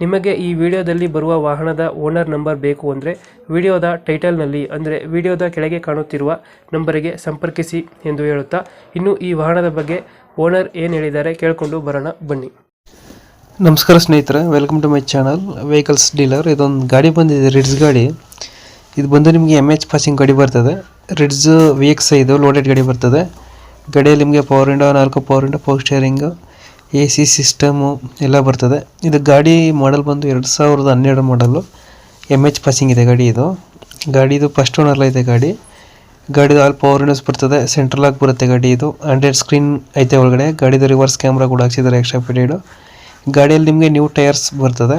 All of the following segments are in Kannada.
ನಿಮಗೆ ಈ ವಿಡಿಯೋದಲ್ಲಿ ಬರುವ ವಾಹನದ ಓನರ್ ನಂಬರ್ ಬೇಕು ಅಂದರೆ ವಿಡಿಯೋದ ಟೈಟಲ್ನಲ್ಲಿ ಅಂದರೆ ವಿಡಿಯೋದ ಕೆಳಗೆ ಕಾಣುತ್ತಿರುವ ನಂಬರಿಗೆ ಸಂಪರ್ಕಿಸಿ ಎಂದು ಹೇಳುತ್ತಾ, ಇನ್ನು ಈ ವಾಹನದ ಬಗ್ಗೆ ಓನರ್ ಏನು ಹೇಳಿದ್ದಾರೆ ಕೇಳಿಕೊಂಡು ಬರೋಣ, ಬನ್ನಿ. ನಮಸ್ಕಾರ ಸ್ನೇಹಿತರೆ welcome to my channel vehicles dealer ಇದೊಂದು ಗಾಡಿ ಬಂದಿದೆ ರಿಡ್ಸ್ ಗಾಡಿ. ಇದು ಬಂದು ನಿಮಗೆ ಎಂ ಎಚ್ ಪಾಸಿಂಗ್ ಗಾಡಿ ಬರ್ತದೆ. ರಿಡ್ಸ್ ವಿ ಎಕ್ಸ್ ಇದು ಲೋಡೆಡ್ ಗಾಡಿ ಬರ್ತದೆ. ಗಾಡಿಯಲ್ಲಿ ನಿಮಗೆ ಪವರ್ ಇಂಡೋ ನಾಲ್ಕು power window power steering A C system ಎಲ್ಲ ಬರ್ತದೆ. ಇದು ಗಾಡಿ ಮಾಡಲ್ ಬಂದು ಎರಡು ಸಾವಿರದ ಹನ್ನೆರಡು ಮಾಡಲು ಎಂ ಎಚ್ ಪಾಸಿಂಗ್ ಇದೆ ಗಾಡಿ ಇದು. ಗಾಡಿದು ಫಸ್ಟ್ ಓನರ್ಲ ಇದೆ ಗಾಡಿ. ಗಾಡಿದು ಆಲ್ ಪವರ್ ವಿಂಡೋಸ್ ಬರ್ತದೆ. ಸೆಂಟ್ರಲ್ ಲಾಕ್ ಬರುತ್ತೆ ಗಾಡಿ ಇದು. ಆಂಡ್ರಾಯ್ಡ್ ಸ್ಕ್ರೀನ್ ಐತೆ ಒಳಗಡೆ. ಗಾಡಿದು ರಿವರ್ಸ್ ಕ್ಯಾಮ್ರಾ ಕೂಡ ಹಾಕ್ಸಿದ್ದಾರೆ ಎಕ್ಸ್ಟ್ರಾ ಪೀರಿಯಡು ಗಾಡಿಯಲ್ಲಿ ನಿಮಗೆ ನ್ಯೂ ಟೈರ್ಸ್ ಬರ್ತದೆ.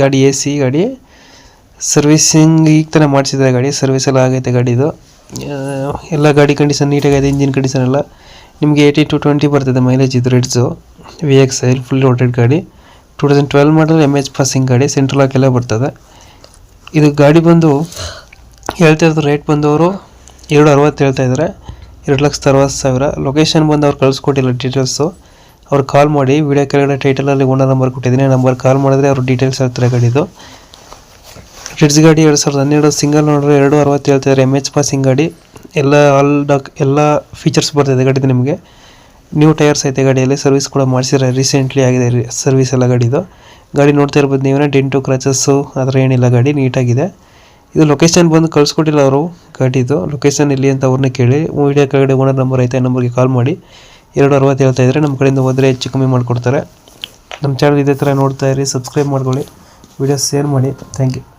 ಗಾಡಿ ಎ ಸಿ ಗಾಡಿ. ಸರ್ವಿಸಿಂಗ್ ಈಗ ತಾನೇ ಮಾಡಿಸಿದ್ದಾರೆ ಗಾಡಿ. ಸರ್ವಿಸ್ ಎಲ್ಲ ಆಗೈತೆ ಗಾಡಿದು. ಎಲ್ಲ ಗಾಡಿ ಕಂಡೀಷನ್ ನೀಟಾಗಿದೆ ಇಂಜಿನ್ ಕಂಡೀಷನ್ ಎಲ್ಲ. ನಿಮಗೆ ಏಯ್ಟಿ ಟು ಟ್ವೆಂಟಿ ಬರ್ತದೆ ಮೈಲೇಜ್ ಇದು ರೆಡ್ಸು ವಿ ಎಕ್ಸ್ ಫುಲ್ ರೋಟೆಡ್ ಗಾಡಿ. Two thousand twelve model M H passing ಗಾಡಿ ಸೆಂಟ್ರಲ್ ಲಾಕ್ ಎಲ್ಲ ಬರ್ತದೆ. ಇದು ಗಾಡಿ ಬಂದು ಹೇಳ್ತಾ ಇರೋದು ರೇಟ್ ಬಂದವರು ಎರಡು ಅರವತ್ತು ಹೇಳ್ತಾ ಇದ್ದಾರೆ. ಎರಡು ಲಕ್ಷದ ಅರವತ್ತು ಸಾವಿರ. ಲೊಕೇಶನ್ ಬಂದು ಅವ್ರು ಕಳಿಸ್ಕೊಟ್ಟಿಲ್ಲ ಡೀಟೇಲ್ಸು ಅವ್ರು ಕಾಲ್ ಮಾಡಿ ವಿಡಿಯೋ ಕೆಳಗಡೆ ಟೈಟಲಲ್ಲಿ ಓನರ್ ನಂಬರ್ ಕೊಟ್ಟಿದ್ದೀನಿ. ನಂಬರ್ ಕಾಲ್ ಮಾಡಿದ್ರೆ ಅವ್ರು ಡೀಟೇಲ್ಸ್ ಹೇಳ್ತಾರೆ ಗಾಡಿದು. ಕಿಡ್ಸ್ ಗಾಡಿ ಎರಡು ಸಾವಿರದ ಹನ್ನೆರಡು ಸಿಂಗಲ್ ನೋಡ್ರೆ ಎರಡು ಅರವತ್ತು ಹೇಳ್ತಿದ್ದಾರೆ ಎಂ ಎಚ್ ಪಾಸಿಂಗ್ ಗಾಡಿ. ಎಲ್ಲ ಆಲ್ ಡಾಕ್ ಎಲ್ಲ ಫೀಚರ್ಸ್ ಬರ್ತಿದೆ ಗಾಡಿದು ನಿಮಗೆ. ನ್ಯೂ ಟೈರ್ಸ್ ಐತೆ ಗಾಡಿಯಲ್ಲಿ ಸರ್ವಿಸ್ ಕೂಡ ಮಾಡಿಸಿದ್ರೆ ರೀಸೆಂಟ್ಲಿ ಆಗಿದೆ ಸರ್ವಿಸ್ ಎಲ್ಲ ಗಾಡಿದು. ಗಾಡಿ ನೋಡ್ತಾ ಇರ್ಬೋದು ನೀವೇ, ಡೆಂಟು ಕ್ರಚಸ್ಸು ಆ ಥರ ಏನಿಲ್ಲ ಗಾಡಿ, ನೀಟಾಗಿದೆ. ಇದು ಲೊಕೇಶನ್ ಬಂದು ಕಳಿಸ್ಕೊಟ್ಟಿಲ್ಲ ಅವರು ಗಾಡಿದು. ಲೊಕೇಶನ್ ಇಲ್ಲಿ ಅಂತ ಅವ್ರನ್ನ ಕೇಳಿ. ವಿಡಿಯೋ ಕೆಳಗಡೆ ಓನರ್ ನಂಬರ್ ಐತೆ ನಂಬರ್ಗೆ ಕಾಲ್ ಮಾಡಿ. ಎರಡು ಅರವತ್ತು ಹೇಳ್ತಾ ಇದ್ದರೆ ನಮ್ಮ ಕಡೆಯಿಂದ ಹೋದರೆ ಹೆಚ್ಚು ಕಮ್ಮಿ ಮಾಡಿಕೊಡ್ತಾರೆ. ನಮ್ಮ ಚಾನಲ್ ಇದೇ ಥರ ನೋಡ್ತಾ ಇರಿ ಸಬ್ಸ್ಕ್ರೈಬ್ ಮಾಡ್ಕೊಳ್ಳಿ. ವಿಡಿಯೋ ಶೇರ್ ಮಾಡಿ. Thank you